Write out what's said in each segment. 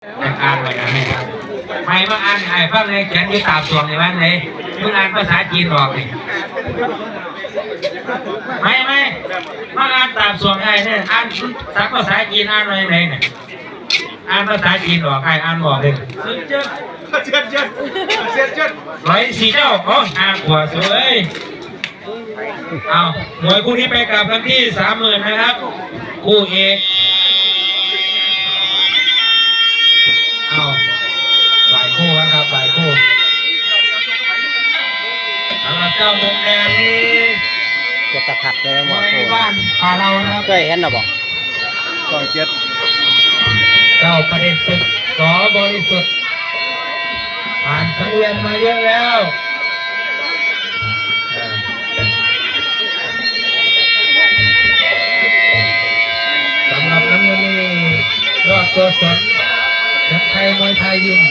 แต่อ่านไว้นะให้ครับไม่มาอ่านไอ้ฟังเลยเขียนอยี่ตามส่วนในวันเลยมึงอ่านภาษาจีนออกนี่ไม่ไม่มาอ่านตามส่วนไอ้เนี่ยอ่านสักภาษาจีนอ่านไว้ไหนเนี่ยอ่านภาษาจีนออกใครอ่านบอกเลยเชิญเชิญเชิญเชิญเชิญร้อยสี่เจ้าอ๋อห้าขวสวยเอาหน่วยคู่นี้ไปกลับกันที่สามหมื่นนะครับคู่เอก เจ้ามุมแดงนี่จะตะขัดเลยหหมน่อวยโคบ้านพาเรานะครับเคยเห็นหรอบอกสองเจ็ดเจ้าประเด็นศึกสอบริสุทธิ์ผ่านสังเวียนมาเยอะแล้วอ่าสำหรับน้ำเงินนี่ยอดตัวสนแชมป์ไทยมวยไทยยิม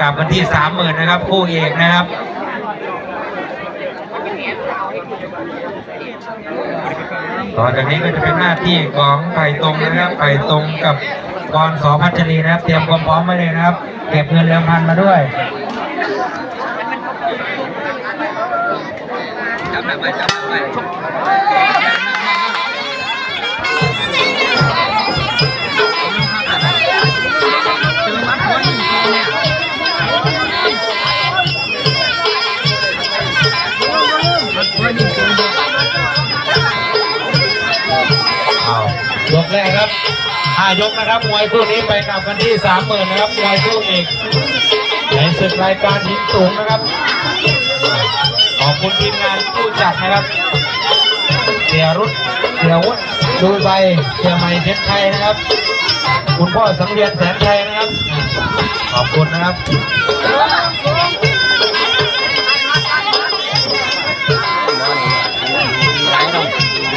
กับกันที่สามหมื่นนะครับคู่เอกนะครับต่อจากนี้ก็จะเป็นหน้าที่ของไผ่ตรงนะครับไผ่ตรงกับกรสอพัชรีนะครับ เตรียมความพร้อมไว้เลยนะครับ เก็บเงินเดิมพันมาด้วยเอา แรกครับห้ายกนะครับ มวยคู่นี้ไปกลับกันที่สามหมื่นนะครับ มวยคู่เอกในศึกรายการหินสูงนะครับ ขอบคุณทีมงานผู้จัดนะครับ เสียรุดเสียวุฒิดูใบเสียใหม่เพชรไทยนะครับ คุณพ่อสังเวียนแสนชัยนะครับ ขอบคุณนะครับ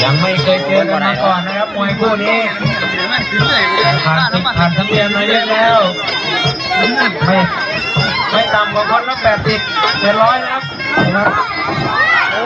ยังไม่เคยเจอกันมาก่อนนะครับมวยคู่นี้ผ่านสิบผ่านสังเวียนมาเยอะแล้วไม่ไม่ต่ำกว่าคนละแปดสิบเจ็ดร้อยนะครับนะครับโอ้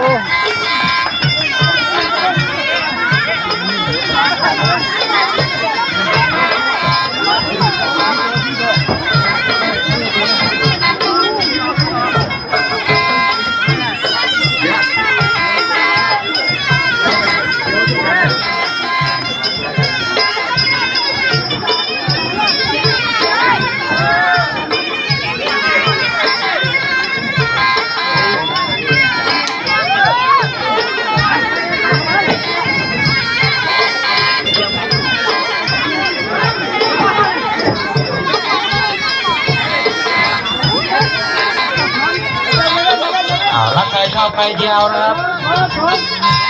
ไปเดียวนะครับ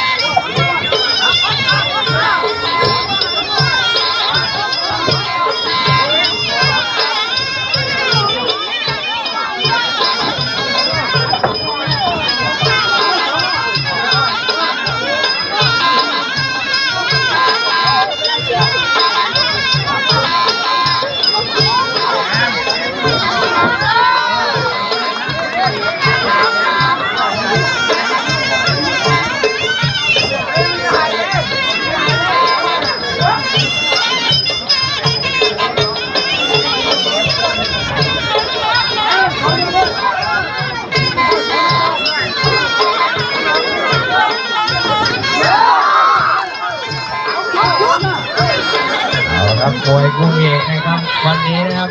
ครับมวยคู่เอกนะครับวันนี้นะครับ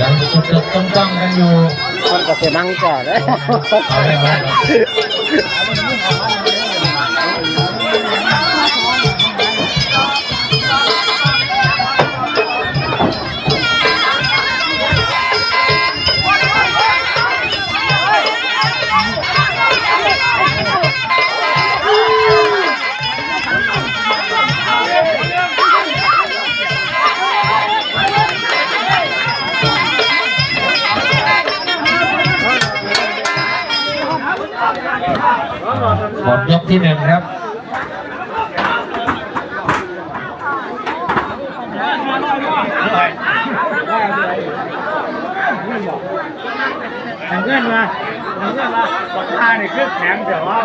ยังสุดๆต้องๆกันอยู่คนก็จะนั่งก่อนเลยเอาได้ไหมห มดยกที่หนึ่งครับทางเงื่อนมาทางเงื่อนมาปอดท่าเนี่ยขึ้นแข็งเดี๋ยวว่า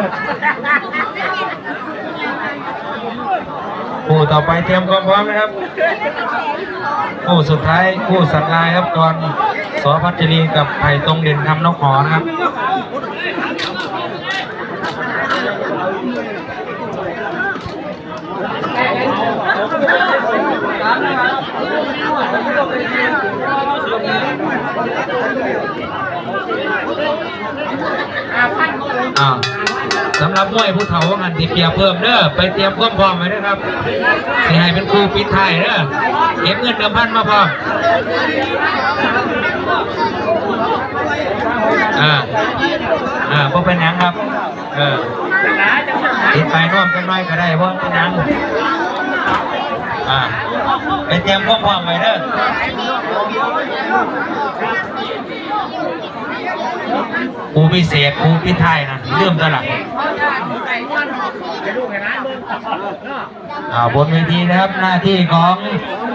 คู่ต่อไปเตรียมความพร้อมนะครับคู่สุดท้ายคู่สัตว์ลายครับก่อนสอพัชรีกับไผ่ตรงเด่นคำนกหอนะครับ อ้าวสำหรับมวยผู้เฒ่าว่างันที่เปียเพิ่มเด้อไปเตรียมความพร้อมไว้ด้วยครับสิให้เป็นครูปิดท้ายเด้อเก็บเงินเดิมพันมาพร้อมอ่าอ่าพวกเป็นหยังครับ เออติดไปร่วมกันหน่อยก็ได้เพราะเป็นหยังอ่า ไปเตรียมความพร้อมไว้เด้อครูพิเศษครูพิไทยนะเริ่มตวหลังอ่าบนเวทีนะครับหน้าที่ของ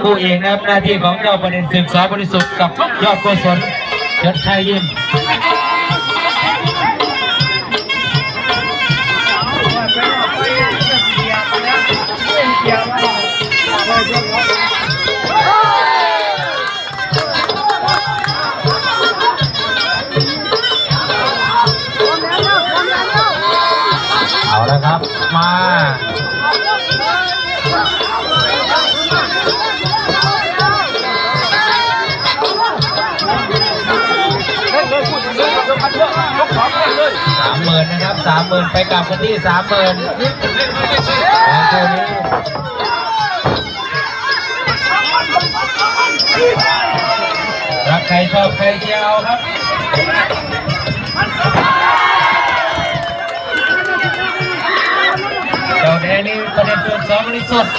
ผู้เอกนะครับหน้าที่ของเจ้าประเด็นศึกษาบริสุทธิ์กับยอดโกศลเชิดชัยยิ้ม มาสามหมื่นนะครับสามหมื่นไปกลับกันที่สามหมื่นตัวนี้รักใครชอบใครเชียร์เอาครับ งนี่ประเด็นส่วนสองบริสุทธิ์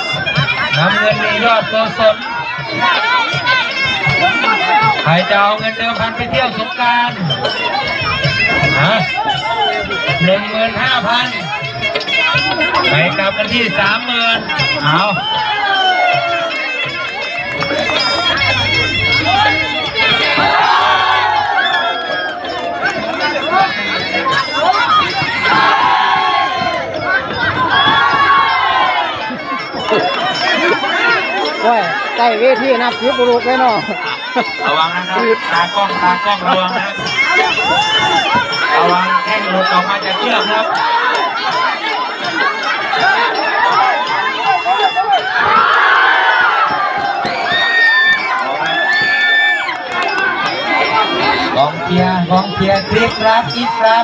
น้ำเงินนี่ยอดโกศลใครจะเอาเงินเดิมพันไปเที่ยวสงการฮะหนึ่งหมื่นห้าพันไปกลับกันที่สามหมื่นเอา โอ้ยใกล้เวทีนับสิบุรุษเลยเนาะระวังนะครับตากล้องตากล้องระวังนะระวังแข้งหลุดออกมาจากเชือกครับกองเชียร์กองเชียร์กรี๊ดกราดกรี๊ดกรา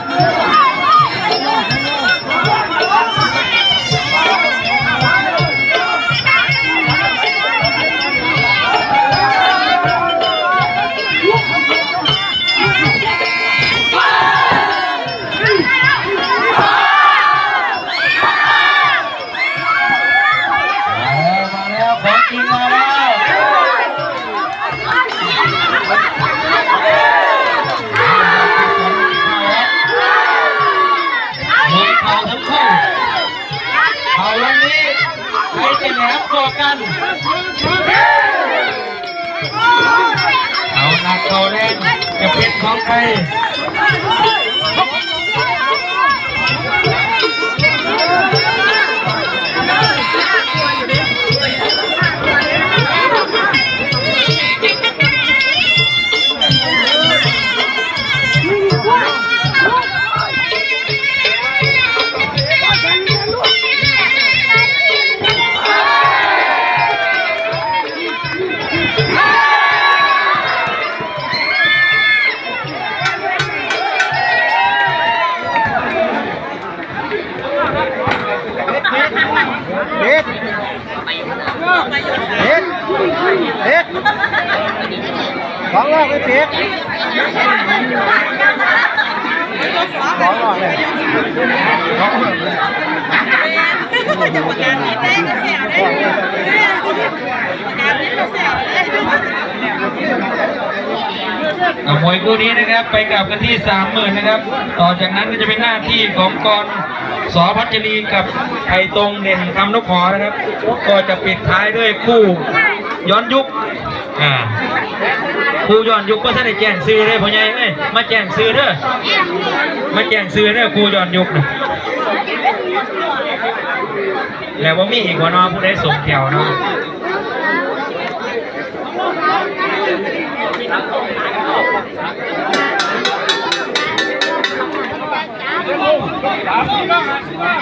เอาหนักเข่าแรงจะเป็นของใคร ของรอบไปเปียกของรอบเลยอะมวยคู่นี้นะครับไปกลับกันที่สามหมื่นนะครับ ต่อจากนั้นก็จะเป็นหน้าที่ของกรสอพัชรีกับไผ่ตรงเด่นคำนกขอนะครับ ก็จะปิดท้ายด้วยคู่ย้อนยุคอ่า ครูย้อนยุคก็ท่านได้แจ้งซื้อเลยพ่อใหญ่เอ้ยมาแจ้งซื้อเด้อมาแจ้งซื้อเด้อครูย้อนยุคนะแล้วว่ามีอีกว่าน้องผู้ใดส่งแถวเนาะนี่ฟ้าใ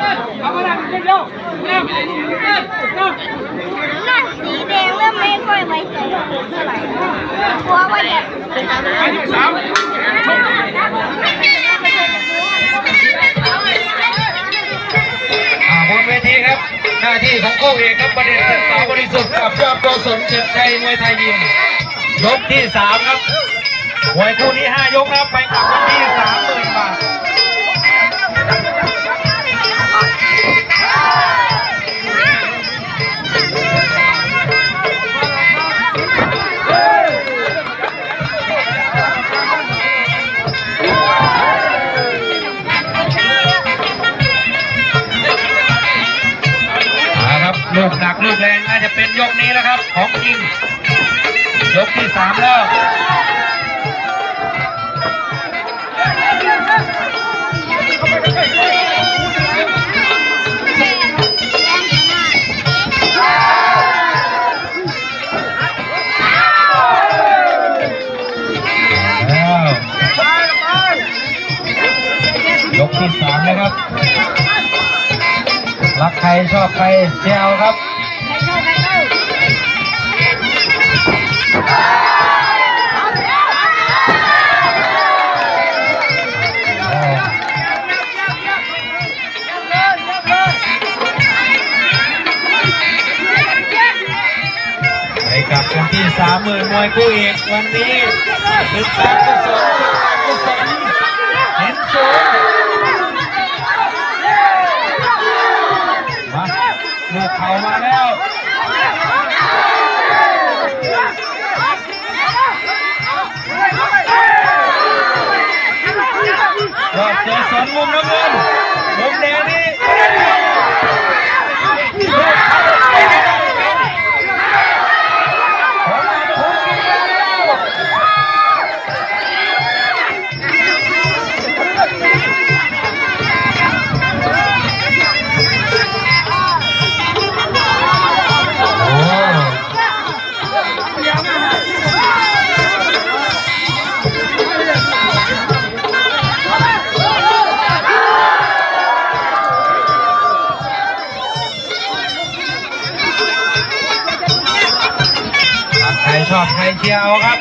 น้าสีแดงเริ่มไม่ค่อยไว้ใจเท่าไหร่กลัวว่าจะอายุสามอ่าบนเวทีครับ หน้าที่ของคู่เอกครับประเด็นศึกษาบริสุทธิ์กับยอดโกศลเจ็ดใจมวยไทยยิมยกที่สามครับมวยคู่ที่ห้ายกครับไปกลับกันที่สามหมื่นบาท ลูกหนักลูกแรงน่าจะเป็นยกนี้แล้วครับ ของจริง ยกที่สามแล้วยกที่สามนะครับ รักใครชอบใครเจียวครับไปกับกันที่สามหมื่นมวยคู่เอกวันนี้ศึกการกุศลศึกการกุศลเห็นสูง ลูกเขามาแล้วยอดเจสนมุมน้ำเงินมุมแดงนี่ เชียวครับ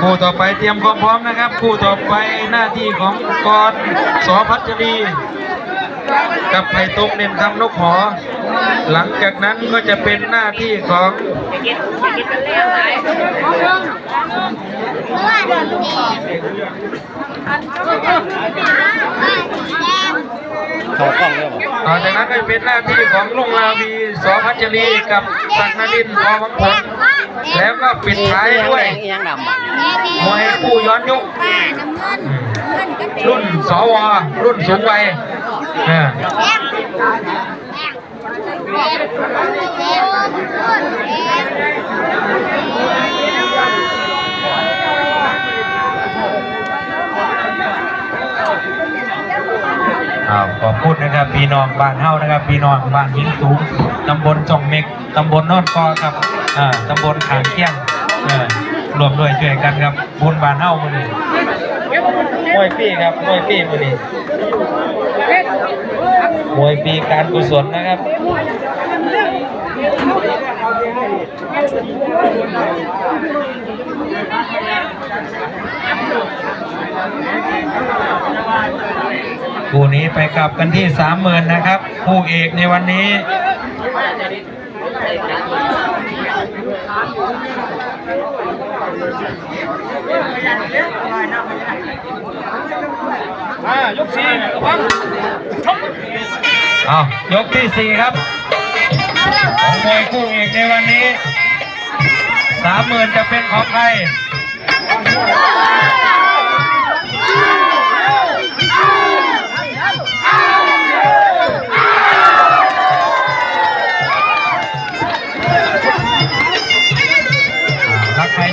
คู่ต่อไปเตรียมความพร้อมนะครับ คู่ต่อไปหน้าที่ของกรสพัชรีกับไผ่ต้มเด่นคำนกหอ หลังจากนั้นก็จะเป็นหน้าที่ของขล้งต่อจากนั้นก็เป็นหน้าที่ของลุงลาวีสพัชรีกับสักนารินทองผล แล้วก็ปิดท้ายด้วยยังดำอะมวยคู่ย้อนยุครุ่นสวรุ่นสูงวัยเออ อ้าวขอบคุณนะครับพี่น้องบ้านเฮานะครับพี่น้องบ้านหินสูงตำบลจ่องเมกตำบลนอนกอครับอ่าตำบลขางเคียงเออรวมด้วยช่วยกันครับบุญบ้านเฮามื้อนี้มวยปี้ครับมวยปี้มื้อนี้มวยปีการกุศลนะครับ คู่นี้ไปกลับกันที่สามหมื่นนะครับ คู่เอกในวันนี้ อ่ายกสี่ระวังเอายกที่สี่ครับของมวยคู่เอกในวันนี้สามหมื่นจะเป็นของใคร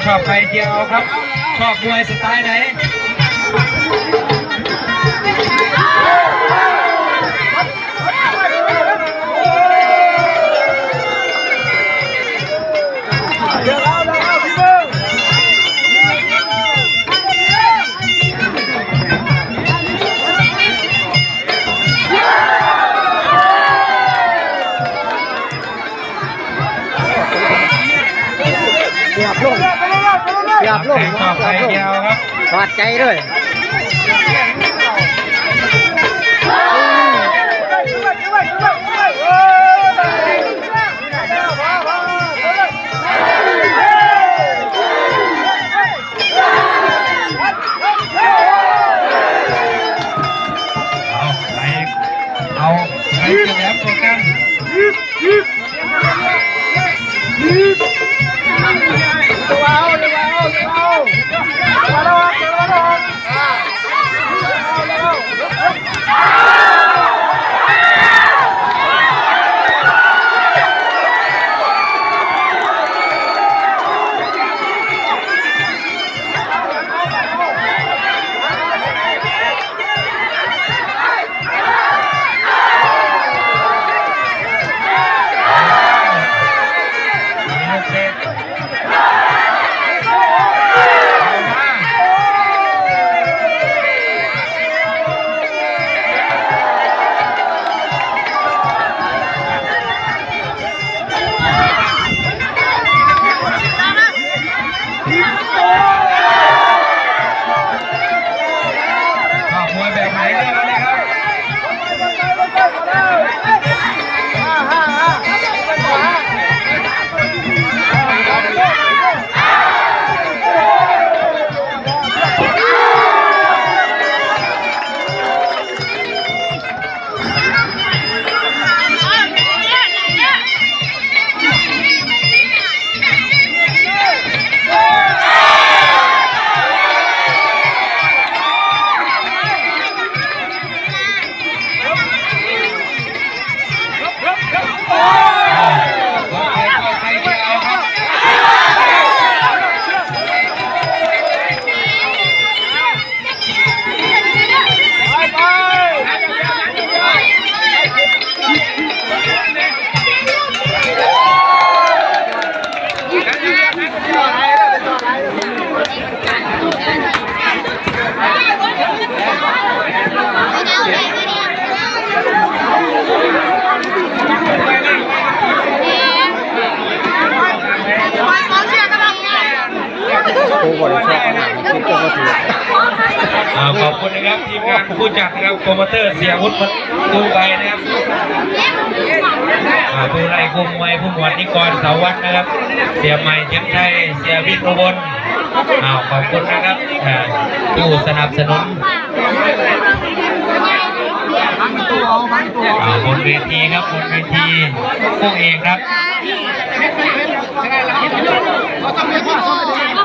ชอบใครเจียวเอาครับ ชอบมวยสไตล์ไหน เกียบลงเกียบลงใครชอบใครเจียวครับถอดใจด้วยเอาใครเอาใครจะแหลมกว่ากันูบริษัทอาหารคิดก็ถืออ่าขอบคุณนะครับทีมงานผู้จัดนะครับโปรโมเตอร์เสียวุฒิดูไปนะครับอ่าผู้ไล่คุมมวยผู้หมวดนิกรสาวัดนะครับ เสียใหม่เชียงชัยเสียวิทย์อุบลอ้าวขอบคุณนะครับอ่าผู้สนับสนุนบนเบังตัวทีพวกเอาบับ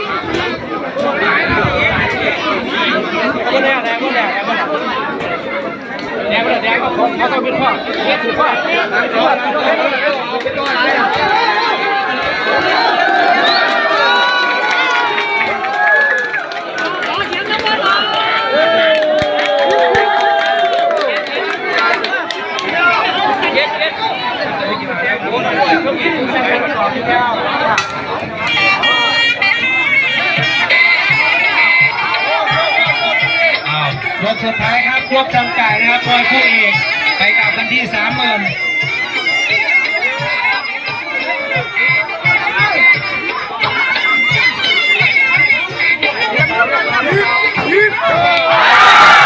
กครับเขาต้องเป็นพ่อต้องเป็นเจ็บพ่อตัวกันต้องเจ็บพ่อน้องแมนหน่อยแม่ครับเขาต้องเป็นเรื่องที่ครับจัดไปเนาะครับบ้านเนี่ยถ้าตัวเขาเป็นพ่อจะเล่นเอ๊ะทีบอกเลยว่าก็แน่แน่ก็แน่แน่ก็แน่แน่ก็แน่ก็เขาเขาต้องเป็นพ่อเอ๊ะถือพ่อพ่อเป็นตัวอะไรอะอ้าวยกสุดท้ายครับยกจำไก่นะครับพลอยคู่เอกไปกลับกันที่สามหมื่นรัก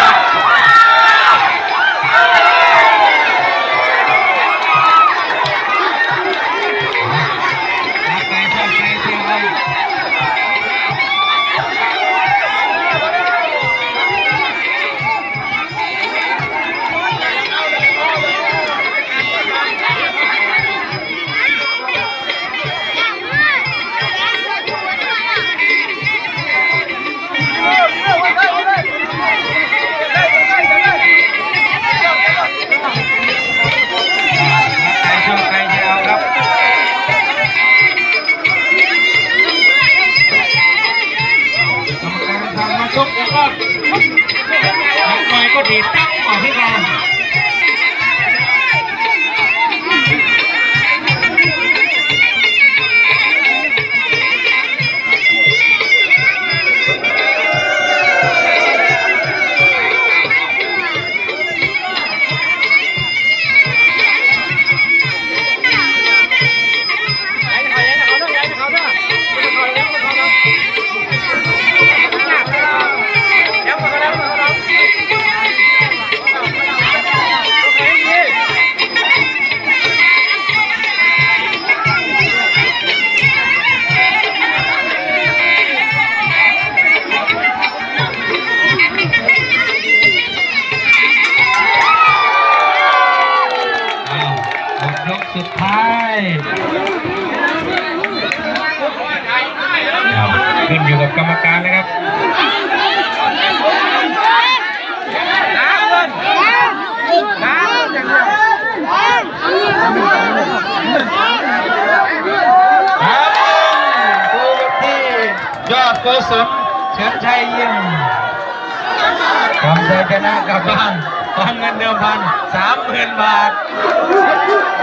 ยชนะกลับบ้านพร้อมเงินเดิมพันสามหมื่นบาท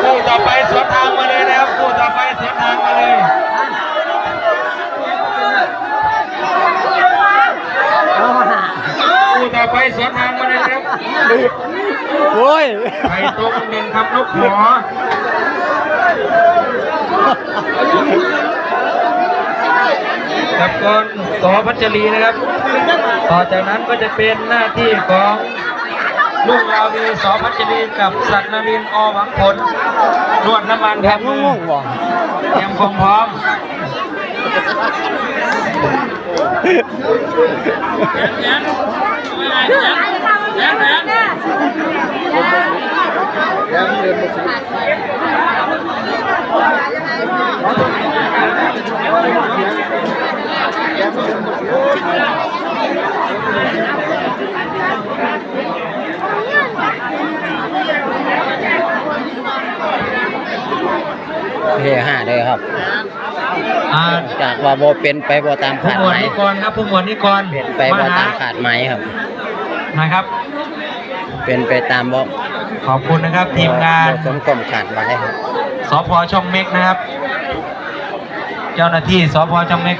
คู่ต่อไปสวนทางมาเลยนะครับ คู่ต่อไปสวนทางมาเลยคู่ต่อไปสวนทางมาเลยนะครับโอ้ยไปตรงเด่นคำนกหมอ กับกรสอพัชรีนะครับ ต่อจากนั้นก็จะเป็นหน้าที่ของลูกราวีสอพัชรีกับสัตว์นรินทร์อหวังผลนวดน้ำมันแบครับบงงๆบ่เตรียมความพร้อม เฮ้ห้าเลยครับ อ่าจากว่าบ่เป็นไปบ่ตามผู้ขาดหมวหดมายนิกรครับผู้หมวดนิกรเป็นไปบ่ตามขาดหมายครับ นะครับ เป็นไปตามบ่ขอบคุณนะครับทีมงานบ่สมกลมขาดหมายครับสพช่องเม็กนะครับ เจ้าหน้าที่สพช่องเม็ก